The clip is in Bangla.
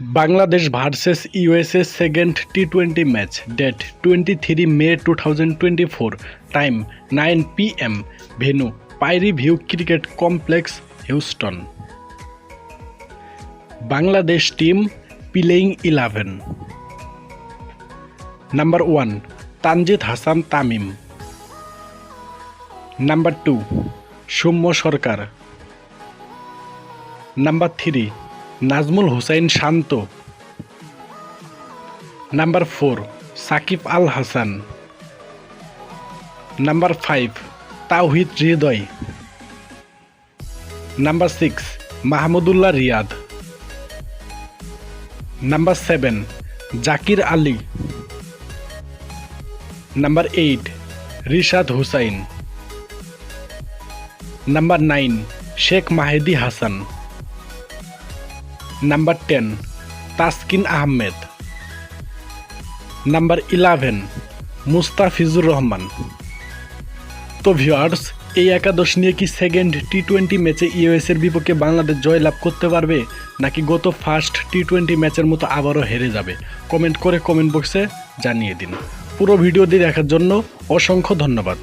Bangladesh versus USA second T twenty match, date twenty three May two thousand twenty four, time nine P M venue Prairie View cricket complex, Houston. Bangladesh team playing eleven. Number one, Tanzid Hasan Tamim. Number two, Soumya Sarkar. Number three Najmul Hossain Shanto. Number four, Shakib Al Hasan. Number five, Towhid Hridoy. Number six, Mahmudullah Riyad. Number seven, Jaker Ali. Number eight, Rishad Hossain. Number nine, Sheikh Mahedi Hasan. Number ten Taskin Ahmed number eleven Mustafizur Rahman তো ভিউয়ার্স এই একাদশ নিয়ে কি সেকেন্ড টি টোয়েন্টি ম্যাচে ইউএসের বিপক্ষে বাংলাদেশ জয়লাভ করতে পারবে? নাকি গত ফার্স্ট টি টোয়েন্টি ম্যাচের মতো আবারও হেরে যাবে? কমেন্ট করে কমেন্ট বক্সে জানিয়ে দিন। পুরো ভিডিওটি দেখার জন্য অসংখ্য ধন্যবাদ।